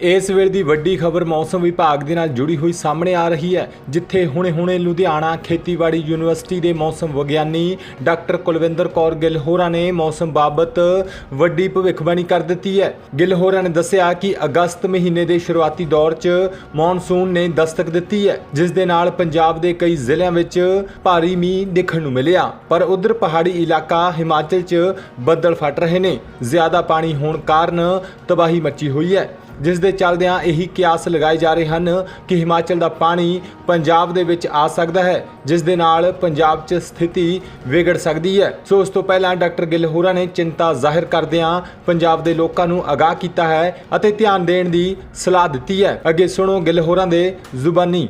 ਇਸ ਵੇਲੇ ਦੀ ਵੱਡੀ ਖਬਰ ਮੌਸਮ ਵਿਭਾਗ ਦੇ ਨਾਲ ਜੁੜੀ ਹੋਈ ਸਾਹਮਣੇ ਆ ਰਹੀ ਹੈ, ਜਿੱਥੇ ਹੁਣੇ-ਹੁਣੇ ਲੁਧਿਆਣਾ ਖੇਤੀਬਾੜੀ ਯੂਨੀਵਰਸਿਟੀ ਦੇ ਮੌਸਮ ਵਿਗਿਆਨੀ ਡਾਕਟਰ ਕੁਲਵਿੰਦਰ ਕੌਰ ਗਿੱਲ ਹੋਰਾਂ ਨੇ ਮੌਸਮ ਬਾਬਤ ਵੱਡੀ ਭਵਿੱਖਬਾਣੀ ਕਰ ਦਿੱਤੀ ਹੈ। ਗਿੱਲ ਹੋਰਾਂ ਨੇ ਦੱਸਿਆ ਕਿ ਅਗਸਤ ਮਹੀਨੇ ਦੇ ਸ਼ੁਰੂਆਤੀ ਦੌਰ 'ਚ ਮੌਨਸੂਨ ਨੇ ਦਸਤਕ ਦਿੱਤੀ ਹੈ, ਜਿਸ ਦੇ ਨਾਲ ਪੰਜਾਬ ਦੇ ਕਈ ਜ਼ਿਲ੍ਹਿਆਂ ਵਿੱਚ ਭਾਰੀ ਮੀਂਹ ਦੇਖਣ ਨੂੰ ਮਿਲਿਆ। ਪਰ ਉਧਰ ਪਹਾੜੀ ਇਲਾਕਾ ਹਿਮਾਚਲ 'ਚ ਬੱਦਲ ਫਟ ਰਹੇ ਨੇ, ਜ਼ਿਆਦਾ ਪਾਣੀ ਹੋਣ ਕਾਰਨ ਤਬਾਹੀ ਮੱਚੀ ਹੋਈ ਹੈ। ਜਿਸ ਦੇ ਚੱਲਦਿਆਂ ਇਹੀ ਕਿਆਸ ਲਗਾਏ ਜਾ ਰਹੇ ਹਨ ਕਿ ਹਿਮਾਚਲ ਦਾ ਪਾਣੀ ਪੰਜਾਬ ਦੇ ਵਿੱਚ ਆ ਸਕਦਾ ਹੈ, ਜਿਸ ਦੇ ਨਾਲ ਪੰਜਾਬ 'ਚ ਸਥਿਤੀ ਵਿਗੜ ਸਕਦੀ ਹੈ। ਸੋ ਉਸ ਤੋਂ ਪਹਿਲਾਂ ਡਾਕਟਰ ਗਿੱਲ ਹੋਰਾਂ ਨੇ ਚਿੰਤਾ ਜ਼ਾਹਿਰ ਕਰਦਿਆਂ ਪੰਜਾਬ ਦੇ ਲੋਕਾਂ ਨੂੰ ਅਗਾਹ ਕੀਤਾ ਹੈ ਅਤੇ ਧਿਆਨ ਦੇਣ ਦੀ ਸਲਾਹ ਦਿੱਤੀ ਹੈ। ਅੱਗੇ ਸੁਣੋ ਗਿੱਲ ਹੋਰਾਂ ਦੇ ਜ਼ੁਬਾਨੀ।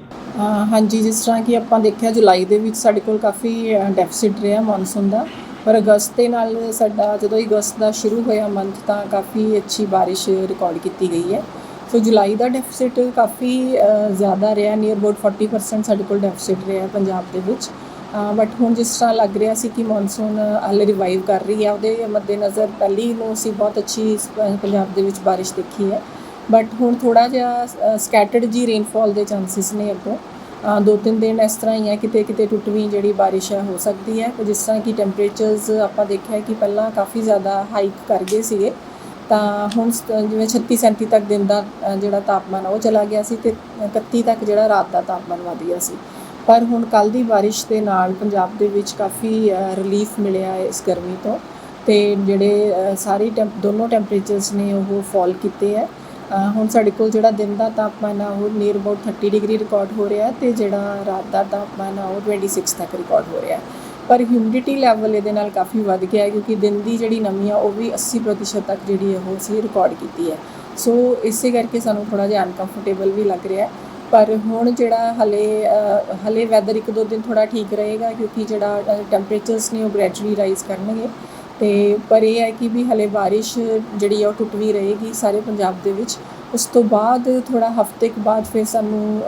ਹਾਂਜੀ, ਜਿਸ ਤਰ੍ਹਾਂ ਕਿ ਆਪਾਂ ਦੇਖਿਆ ਜੁਲਾਈ ਦੇ ਵਿੱਚ ਸਾਡੇ ਕੋਲ ਕਾਫੀ ਡੈਫਿਸਿਟ ਰਿਹਾ ਮੌਨਸੂਨ ਦਾ। ਪਰ ਅਗਸਤ ਦੇ ਨਾਲ ਸਾਡਾ ਜਦੋਂ ਹੀ ਅਗਸਤ ਦਾ ਸ਼ੁਰੂ ਹੋਇਆ ਮੰਥ ਤਾਂ ਕਾਫੀ ਅੱਛੀ ਬਾਰਿਸ਼ ਰਿਕਾਰਡ ਕੀਤੀ ਗਈ ਹੈ। ਸੋ ਜੁਲਾਈ ਦਾ ਡੈਫਿਸਿਟ ਕਾਫੀ ਜ਼ਿਆਦਾ ਰਿਹਾ ਨੀਅਰ ਅਬਾਊਟ 40% ਸਾਡੇ ਕੋਲ ਡੈਫਿਸਿਟ ਰਿਹਾ ਪੰਜਾਬ ਦੇ ਵਿੱਚ। ਬਟ ਹੁਣ ਜਿਸ ਤਰ੍ਹਾਂ ਲੱਗ ਰਿਹਾ ਸੀ ਕਿ ਮੌਨਸੂਨ ਹਾਲੇ ਰਿਵਾਈਵ ਕਰ ਰਹੀ ਹੈ, ਉਹਦੇ ਮੱਦੇਨਜ਼ਰ ਪਹਿਲੀ ਨੂੰ ਅਸੀਂ ਬਹੁਤ ਅੱਛੀ ਪੰਜਾਬ ਦੇ ਵਿੱਚ ਬਾਰਿਸ਼ ਦੇਖੀ ਹੈ। ਬਟ ਹੁਣ ਥੋੜਾ ਜਿਹਾ ਸਕੈਟਰਡ ਜੀ ਰੇਨਫਾਲ ਦੇ ਚਾਂਸਸ ਨੇ ਅੱਗੋਂ। ਦੋ ਤਿੰਨ ਦਿਨ ਇਸ ਤਰ੍ਹਾਂ ਹੀ ਹੈ ਕਿਤੇ ਕਿਤੇ ਟੁੱਟਵੀਂ ਜਿਹੜੀ ਬਾਰਿਸ਼ ਹੈ, ਹੋ ਸਕਦੀ ਹੈ। ਜਿਸ ਤਰ੍ਹਾਂ ਕਿ ਟੈਂਪਰੇਚਰਸ ਆਪਾਂ ਦੇਖਿਆ ਕਿ ਪਹਿਲਾਂ ਕਾਫੀ ਜ਼ਿਆਦਾ ਹਾਈਕ ਕਰ ਗਏ ਸੀਗੇ, ਤਾਂ ਹੁਣ ਸ- ਜਿਵੇਂ 36 37 ਤੱਕ ਦਿਨ ਦਾ ਜਿਹੜਾ ਤਾਪਮਾਨ ਉਹ ਚਲਾ ਗਿਆ ਸੀ ਤੇ 31 ਤੱਕ ਜਿਹੜਾ ਰਾਤ ਦਾ ਤਾਪਮਾਨ ਵਧ ਗਿਆ ਸੀ। ਪਰ ਹੁਣ ਕੱਲ ਦੀ ਬਾਰਿਸ਼ ਦੇ ਨਾਲ ਪੰਜਾਬ ਦੇ ਵਿੱਚ ਕਾਫੀ ਰਿਲੀਫ ਮਿਲਿਆ ਹੈ ਇਸ ਗਰਮੀ ਤੋਂ। ਤੇ ਜਿਹੜੇ ਸਾਰੀ ਟੈਂਪ ਦੋਨੋਂ ਟੈਂਪਰੇਚਰਸ ਨੇ ਉਹ ਫਾਲ ਕੀਤੇ ਹੈ। ਹੁਣ ਸਾਡੇ ਕੋਲ ਜਿਹੜਾ ਦਿਨ ਦਾ ਤਾਪਮਾਨ ਆ ਉਹ ਨੀਅਰ ਅਬਾਊਟ 30 ਡਿਗਰੀ ਰਿਕਾਰਡ ਹੋ ਰਿਹਾ ਤੇ ਜਿਹੜਾ ਰਾਤ ਦਾ ਤਾਪਮਾਨ ਆ ਉਹ 26 ਤੱਕ ਰਿਕਾਰਡ ਹੋ ਰਿਹਾ ਪਰ ਹਿਊਮਿਡਿਟੀ ਲੈਵਲ ਇਹਦੇ ਨਾਲ ਕਾਫੀ ਵੱਧ ਗਿਆ ਹੈ ਕਿਉਂਕਿ ਦਿਨ ਦੀ ਜਿਹੜੀ ਨਮੀ ਆ ਉਹ ਵੀ 80% ਤੱਕ ਜਿਹੜੀ ਉਹ ਅਸੀਂ ਰਿਕਾਰਡ ਕੀਤੀ ਹੈ। ਸੋ ਇਸੇ ਕਰਕੇ ਸਾਨੂੰ ਥੋੜਾ ਜਿਹਾ ਅਨਕੰਫਰਟੇਬਲ ਵੀ ਲੱਗ ਰਿਹਾ ਹੈ। ਪਰ ਹੁਣ ਜਿਹੜਾ ਹਲੇ ਅ, ਹਲੇ ਵੈਦਰ ਇੱਕ ਦੋ ਦਿਨ ਥੋੜਾ ਠੀਕ ਰਹੇਗਾ ਕਿਉਂਕਿ ਜਿਹੜਾ ਟੈਂਪਰੇਚਰਸ ਨੇ ਉਹ ਗ੍ਰੈਜੂਅਲੀ ਰਾਈਜ਼ ਕਰਨਗੇ। ਤੇ ਪਰ ਇਹ ਹੈ ਕਿ ਵੀ ਹਲੇ ਬਾਰਿਸ਼ ਜਿਹੜੀ ਆ ਉਹ ਟੁੱਟ ਵੀ ਰਹੇਗੀ ਸਾਰੇ ਪੰਜਾਬ ਦੇ ਵਿੱਚ। ਉਸ ਤੋਂ ਬਾਅਦ ਥੋੜਾ ਹਫ਼ਤੇ ਕੁ ਬਾਅਦ ਫਿਰ ਸਾਨੂੰ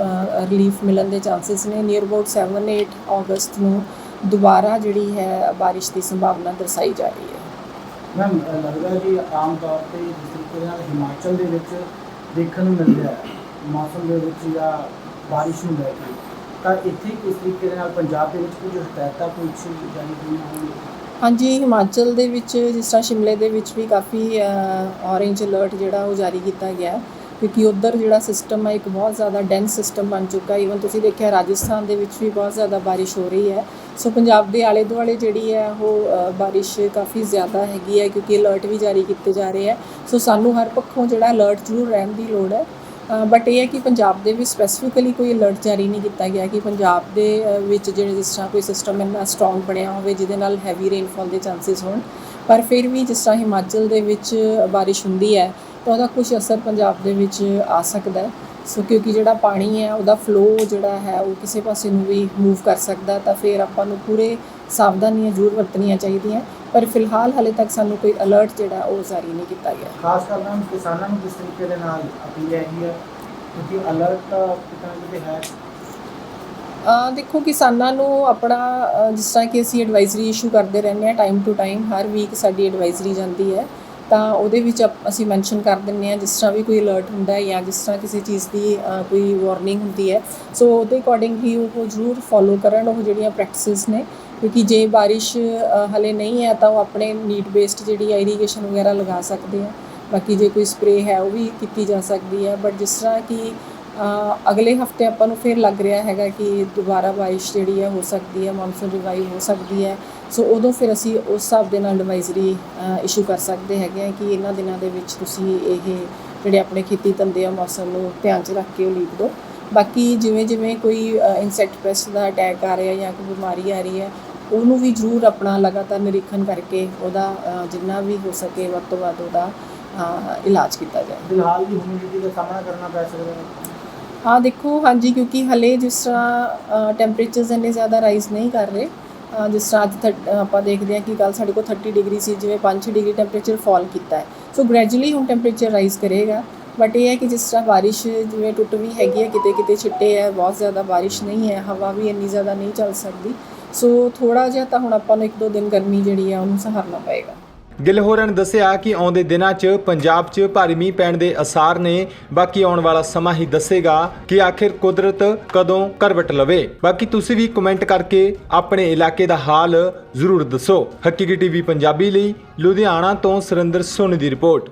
ਰਿਲੀਫ ਮਿਲਣ ਦੇ ਚਾਂਸਸ ਨੇ। ਨੀਅਰ ਅਬਾਊਟ 7-8 ਅਗਸਤ ਨੂੰ ਦੁਬਾਰਾ ਜਿਹੜੀ ਹੈ ਬਾਰਿਸ਼ ਦੀ ਸੰਭਾਵਨਾ ਦਰਸਾਈ ਜਾ ਰਹੀ ਹੈ। ਮੈਮ ਲੱਗਦਾ ਜੀ ਆਮ ਤੌਰ ਤੇ ਜਿਸ ਤਰੀਕੇ ਨਾਲ ਹਿਮਾਚਲ ਦੇ ਵਿੱਚ ਦੇਖਣ ਨੂੰ ਮਿਲ ਰਿਹਾ ਹੈ, ਮੌਸਮ ਦੇ ਵਿੱਚ ਜਾਂ ਬਾਰਿਸ਼ ਨੂੰ ਲੈ ਕੇ, ਤਾਂ ਇੱਥੇ ਕਿਸ ਤਰੀਕੇ ਦੇ ਨਾਲ ਪੰਜਾਬ ਦੇ ਵਿੱਚ ਕੁਝ ਹਦਾਇਤਾਂ ਕੁਝ ਜਾਰੀ ਹੋਈਆਂ ਹੋਣਗੀਆਂ ਹਾਂਜੀ ਹਿਮਾਚਲ ਦੇ ਵਿੱਚ ਜਿਸ ਤਰ੍ਹਾਂ ਸ਼ਿਮਲੇ ਦੇ ਵਿੱਚ ਵੀ ਕਾਫੀ ਔਰੇਂਜ ਅਲਰਟ ਜਿਹੜਾ ਉਹ ਜਾਰੀ ਕੀਤਾ ਗਿਆ ਕਿਉਂਕਿ ਉਧਰ ਜਿਹੜਾ ਸਿਸਟਮ ਹੈ ਇੱਕ ਬਹੁਤ ਜ਼ਿਆਦਾ ਡੈਂਸ ਸਿਸਟਮ ਬਣ ਚੁੱਕਾ ਹੈ। ਈਵਨ ਤੁਸੀਂ ਦੇਖਿਆ ਰਾਜਸਥਾਨ ਦੇ ਵਿੱਚ ਵੀ ਬਹੁਤ ਜ਼ਿਆਦਾ ਬਾਰਿਸ਼ ਹੋ ਰਹੀ ਹੈ। ਸੋ ਪੰਜਾਬ ਦੇ ਆਲੇ ਦੁਆਲੇ ਜਿਹੜੀ ਹੈ ਉਹ ਅ, ਬਾਰਿਸ਼ ਕਾਫੀ ਜ਼ਿਆਦਾ ਹੈਗੀ ਹੈ ਕਿਉਂਕਿ ਅਲਰਟ ਵੀ ਜਾਰੀ ਕੀਤੇ ਜਾ ਰਹੇ ਹੈ। ਸੋ ਸਾਨੂੰ ਹਰ ਪੱਖੋਂ ਜਿਹੜਾ ਅਲਰਟ ਜ਼ਰੂਰ ਰਹਿਣ ਦੀ ਲੋੜ ਹੈ। ਬਟ ਇਹ ਹੈ ਕਿ ਪੰਜਾਬ ਦੇ ਵਿੱਚ ਸਪੈਸੀਫਿਕਲੀ ਕੋਈ ਅਲਰਟ ਜਾਰੀ ਨਹੀਂ ਕੀਤਾ ਗਿਆ ਕਿ ਪੰਜਾਬ ਦੇ ਵਿੱਚ ਜਿਹੜੇ ਜਿਸ ਤਰ੍ਹਾਂ ਕੋਈ ਸਿਸਟਮ ਇੰਨਾ ਸਟਰੋਂਗ ਬਣਿਆ ਹੋਵੇ, ਜਿਹਦੇ ਨਾਲ ਹੈਵੀ ਰੇਨਫਾਲ ਦੇ ਚਾਂਸਸ ਹੋਣ। ਪਰ ਫਿਰ ਵੀ ਜਿਸ ਤਰ੍ਹਾਂ ਹਿਮਾਚਲ ਦੇ ਵਿੱਚ ਬਾਰਿਸ਼ ਹੁੰਦੀ ਹੈ, ਤਾਂ ਉਹਦਾ ਕੁਝ ਅਸਰ ਪੰਜਾਬ ਦੇ ਵਿੱਚ ਆ ਸਕਦਾ ਹੈ। ਸੋ ਕਿਉਂਕਿ ਜਿਹੜਾ ਪਾਣੀ ਹੈ, ਉਹਦਾ ਫਲੋ ਜਿਹੜਾ ਹੈ, ਉਹ ਕਿਸੇ ਪਾਸੇ ਨੂੰ ਵੀ ਮੂਵ ਕਰ ਸਕਦਾ ਤਾਂ ਫਿਰ ਆਪਾਂ ਨੂੰ ਪੂਰੇ ਸਾਵਧਾਨੀਆਂ ਜ਼ਰੂਰ ਵਰਤਣੀਆਂ ਚਾਹੀਦੀਆਂ ਪਰ ਫਿਲਹਾਲ ਹਾਲੇ ਤੱਕ ਸਾਨੂੰ ਕੋਈ ਅਲਰਟ ਜਿਹੜਾ ਉਹ ਜਾਰੀ ਨਹੀਂ ਕੀਤਾ ਗਿਆ। ਖਾਸ ਕਰ ਮੈਮ ਕਿਸਾਨਾਂ ਨੂੰ ਕਿਸ ਤਰੀਕੇ ਦੇ ਨਾਲ ਅਪੀਲ ਹੈਗੀ ਹੈ ਕਿਉਂਕਿ ਅਲਰਟ ਤਾਂ ਕਿਤੇ ਨਾ ਕਿਤੇ ਹੈ। ਦੇਖੋ ਕਿਸਾਨਾਂ ਨੂੰ ਆਪਣਾ ਜਿਸ ਤਰ੍ਹਾਂ ਕਿ ਅਸੀਂ ਐਡਵਾਈਜ਼ਰੀ ਇਸ਼ੂ ਕਰਦੇ ਰਹਿੰਦੇ ਹਾਂ ਟਾਈਮ ਟੂ ਟਾਈਮ ਹਰ ਵੀਕ ਸਾਡੀ ਐਡਵਾਈਜ਼ਰੀ ਜਾਂਦੀ ਹੈ। ਤਾਂ ਉਹਦੇ ਵਿੱਚ ਅਸੀਂ ਮੈਂਸ਼ਨ ਕਰ ਦਿੰਦੇ ਹਾਂ ਜਿਸ ਤਰ੍ਹਾਂ ਵੀ ਕੋਈ ਅਲਰਟ ਹੁੰਦਾ ਹੈ ਜਾਂ ਜਿਸ ਤਰ੍ਹਾਂ ਕਿਸੇ ਚੀਜ਼ ਦੀ ਕੋਈ ਵਾਰਨਿੰਗ ਹੁੰਦੀ ਹੈ। ਸੋ ਉਹਦੇ ਅਕੋਰਡਿੰਗ ਹੀ ਉਹ ਜ਼ਰੂਰ ਫੋਲੋ ਕਰਨ ਉਹ ਜਿਹੜੀਆਂ ਪ੍ਰੈਕਟਿਸਿਸ ਨੇ ਕਿਉਂਕਿ ਜੇ ਬਾਰਿਸ਼ ਹਲੇ ਨਹੀਂ ਹੈ ਤਾਂ ਉਹ ਆਪਣੇ ਨੀਡ ਬੇਸਡ ਜਿਹੜੀ ਇਰੀਗੇਸ਼ਨ ਵਗੈਰਾ ਲਗਾ ਸਕਦੇ ਆ। ਬਾਕੀ ਜੇ ਕੋਈ ਸਪਰੇ ਹੈ, ਉਹ ਵੀ ਕੀਤੀ ਜਾ ਸਕਦੀ ਹੈ ਬਟ ਜਿਸ ਤਰ੍ਹਾਂ ਕਿ ਅਗਲੇ ਹਫ਼ਤੇ ਆਪਾਂ ਨੂੰ ਫਿਰ ਲੱਗ ਰਿਹਾ ਹੈਗਾ ਕਿ ਦੁਬਾਰਾ ਬਾਰਿਸ਼ ਜਿਹੜੀ ਹੈ ਹੋ ਸਕਦੀ ਹੈ ਮੌਨਸੂਨ ਰਿਵਾਈਵ ਹੋ ਸਕਦੀ ਹੈ ਸੋ ਉਦੋਂ ਫਿਰ ਅਸੀਂ ਉਸ ਹਿਸਾਬ ਦੇ ਨਾਲ ਐਡਵਾਈਜ਼ਰੀ ਇਸ਼ੂ ਕਰ ਸਕਦੇ ਹੈਗੇ ਆ ਕਿ ਇਹਨਾਂ ਦਿਨਾਂ ਦੇ ਵਿੱਚ ਤੁਸੀਂ ਇਹ ਜਿਹੜੇ ਆਪਣੇ ਖੇਤੀ ਧੰਦੇ ਆ, ਮੌਸਮ ਨੂੰ ਧਿਆਨ 'ਚ ਰੱਖ ਕੇ ਉਹ ਲੀਕ ਦਿਓ ਬਾਕੀ ਜਿਵੇਂ ਜਿਵੇਂ ਕੋਈ ਇਨਸੈਕਟ ਪੈਸਟ ਦਾ ਅਟੈਕ ਆ ਰਿਹਾ ਜਾਂ ਕੋਈ ਬਿਮਾਰੀ ਆ ਰਹੀ ਹੈ ਉਹਨੂੰ ਵੀ ਜ਼ਰੂਰ ਆਪਣਾ ਲਗਾਤਾਰ ਨਿਰੀਖਣ ਕਰਕੇ ਉਹਦਾ ਜਿੰਨਾ ਵੀ ਹੋ ਸਕੇ ਵੱਧ ਤੋਂ ਵੱਧ ਉਹਦਾ ਇਲਾਜ ਕੀਤਾ ਜਾਏ। ਫਿਲਹਾਲ ਦੀ ਹਿਊਮਿਡਿਟੀ ਦਾ ਸਾਹਮਣਾ ਕਰਨਾ ਪੈ ਸਕਦਾ ਹੈ। ਹਾਂ ਦੇਖੋ ਹਾਂਜੀ ਕਿਉਂਕਿ ਹਲੇ ਜਿਸ ਤਰ੍ਹਾਂ ਟੈਂਪਰੇਚਰਸ ਇੰਨੇ ਜ਼ਿਆਦਾ ਰਾਈਜ਼ ਨਹੀਂ ਕਰ ਰਹੇ ਜਿਸ ਤਰ੍ਹਾਂ ਅੱਜ ਆਪਾਂ ਦੇਖਦੇ ਹਾਂ ਕਿ ਕੱਲ ਸਾਡੇ ਕੋਲ 30 ਡਿਗਰੀ ਸੀ ਜਿਵੇਂ 5-6 ਡਿਗਰੀ ਟੈਂਪਰੇਚਰ ਫਾਲ ਕੀਤਾ ਹੈ। ਸੋ ਗ੍ਰੈਜੂਅਲੀ ਹੁਣ ਟੈਂਪਰੇਚਰ ਰਾਈਜ਼ ਕਰੇਗਾ ਬਟ ਇਹ ਹੈ ਕਿ ਜਿਸ ਤਰ੍ਹਾਂ ਬਾਰਿਸ਼ ਜਿਵੇਂ ਟੁੱਟ ਵੀ ਹੈਗੀ ਹੈ ਕਿਤੇ ਕਿਤੇ ਛਿੱਟੇ ਹੈ ਬਹੁਤ ਜ਼ਿਆਦਾ ਬਾਰਿਸ਼ ਨਹੀਂ ਹੈ ਹਵਾ ਵੀ ਇੰਨੀ ਜ਼ਿਆਦਾ ਨਹੀਂ ਚੱਲ ਸਕਦੀ ਸੋ ਥੋੜਾ ਜਿਹਾ ਤਾਂ ਹੁਣ ਆਪਾਂ ਨੂੰ ਇੱਕ ਦੋ ਦਿਨ ਗਰਮੀ ਜਿਹੜੀ ਹੈ ਉਹਨੂੰ ਸਹਾਰਨਾ ਪਏਗਾ। ਗਿੱਲ ਹੋਰਾਂ ਨੇ ਦੱਸਿਆ ਕਿ ਆਉਂਦੇ ਦਿਨਾਂ 'ਚ ਪੰਜਾਬ 'ਚ ਭਾਰੀ ਮੀਂਹ ਪੈਣ ਦੇ ਅਸਾਰ ਨੇ। ਬਾਕੀ ਆਉਣ ਵਾਲਾ ਸਮਾਂ ਹੀ ਦੱਸੇਗਾ ਕਿ ਆਖਿਰ ਕੁਦਰਤ ਕਦੋਂ ਕਰਵਟ ਲਵੇ। ਬਾਕੀ ਤੁਸੀਂ ਵੀ ਕਮੈਂਟ ਕਰਕੇ ਆਪਣੇ ਇਲਾਕੇ ਦਾ ਹਾਲ ਜ਼ਰੂਰ ਦੱਸੋ। ਹਕੀਕੀ ਟੀਵੀ ਪੰਜਾਬੀ ਲਈ ਲੁਧਿਆਣਾ ਤੋਂ ਸੁਰਿੰਦਰ ਸੋਨੀ ਦੀ ਰਿਪੋਰਟ।